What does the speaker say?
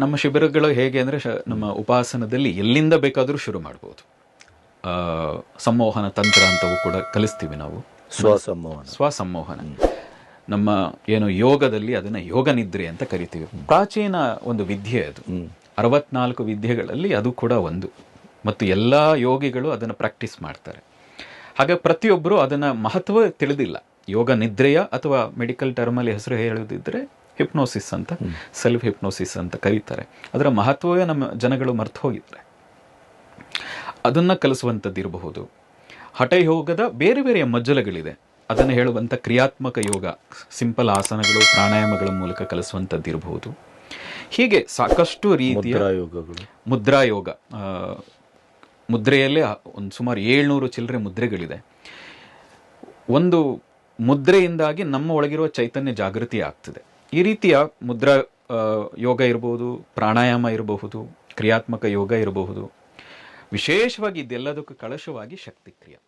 ನಮ್ಮ ಶಿಬಿರಗಳು ಹೇಗೆ ಅಂದರೆ ಶ ನಮ್ಮ ಉಪಾಸನದಲ್ಲಿ ಎಲ್ಲಿಂದ ಬೇಕಾದರೂ ಶುರು ಮಾಡ್ಬೋದು. ಸಂವಹನ ಸಂಮೋಹನ ತಂತ್ರ ಅಂತವು ಕೂಡ ಕಲಿಸ್ತೀವಿ ನಾವು. ಸ್ವಸಂಮೋಹನ. ಸ್ವಸಂಮೋಹನ. ನಮ್ಮ ಏನು ಯೋಗದಲ್ಲಿ ಅದನ್ನು ಯೋಗ ನಿದ್ರೆ ಅಂತ ಕರಿತೀವಿ. ಪ್ರಾಚೀನ ಒಂದು ವಿದ್ಯೆ ಅದು. ಅರವತ್ನಾಲ್ಕು ವಿದ್ಯೆಗಳಲ್ಲಿ ಅದು ಕೂಡ ಒಂದು. ಮತ್ತು ಎಲ್ಲ ಯೋಗಿಗಳು ಅದನ್ನು ಪ್ರಾಕ್ಟೀಸ್ ಮಾಡ್ತಾರೆ. ಹಾಗೆ ಪ್ರತಿಯೊಬ್ಬರು ಅದನ್ನು ಮಹತ್ವ ತಿಳಿದಿಲ್ಲ. ಯೋಗ ನಿದ್ರೆಯ ಅಥವಾ ಮೆಡಿಕಲ್ ಟರ್ಮಲ್ಲಿ ಹೆಸರು ಹೇಳುದಿದ್ರೆ ಹಿಪ್ನೋಸಿಸ್ ಅಂತ ಸೆಲ್ಫ್ ಹಿಪ್ನೋಸಿಸ್ ಅಂತ ಕರೀತಾರೆ. ಅದರ ಮಹತ್ವವೇ ನಮ್ಮ ಜನಗಳು ಮರ್ತು ಹೋಗಿದ್ದಾರೆ ಅದನ್ನ ಕಲಿಸುವಂಥದ್ದು ಇರಬಹುದು. ಹಠಯೋಗದ ಬೇರೆ ಬೇರೆ ಮಜ್ಜಲಗಳಿದೆ. ಅದನ್ನು ಹೇಳುವಂಥ ಕ್ರಿಯಾತ್ಮಕ ಯೋಗ ಸಿಂಪಲ್ ಆಸನಗಳು ಪ್ರಾಣಾಯಾಮಗಳ ಮೂಲಕ ಕಲಿಸುವಂಥದ್ದು ಇರಬಹುದು. ಹೀಗೆ ಸಾಕಷ್ಟು ರೀತಿಯ ಮುದ್ರಾ ಯೋಗ ಮುದ್ರೆಯಲ್ಲೇ ಒಂದು ಸುಮಾರು ಏಳ್ನೂರು ಚಿಲ್ಲರೆ ಮುದ್ರೆಗಳಿದೆ. ಒಂದು ಮುದ್ರೆಯಿಂದಾಗಿ ನಮ್ಮ ಒಳಗಿರುವ ಚೈತನ್ಯ ಜಾಗೃತಿ ಆಗ್ತದೆ ಈ ರೀತಿಯ ಮುದ್ರಾ ಯೋಗ ಇರಬಹುದು ಪ್ರಾಣಾಯಾಮ ಇರಬಹುದು, ಕ್ರಿಯಾತ್ಮಕ ಯೋಗ ಇರಬಹುದು. ವಿಶೇಷವಾಗಿ ಇದೆಲ್ಲದಕ್ಕೂ ಕಳಶವಾಗಿ ಶಕ್ತಿ ಕ್ರಿಯೆ.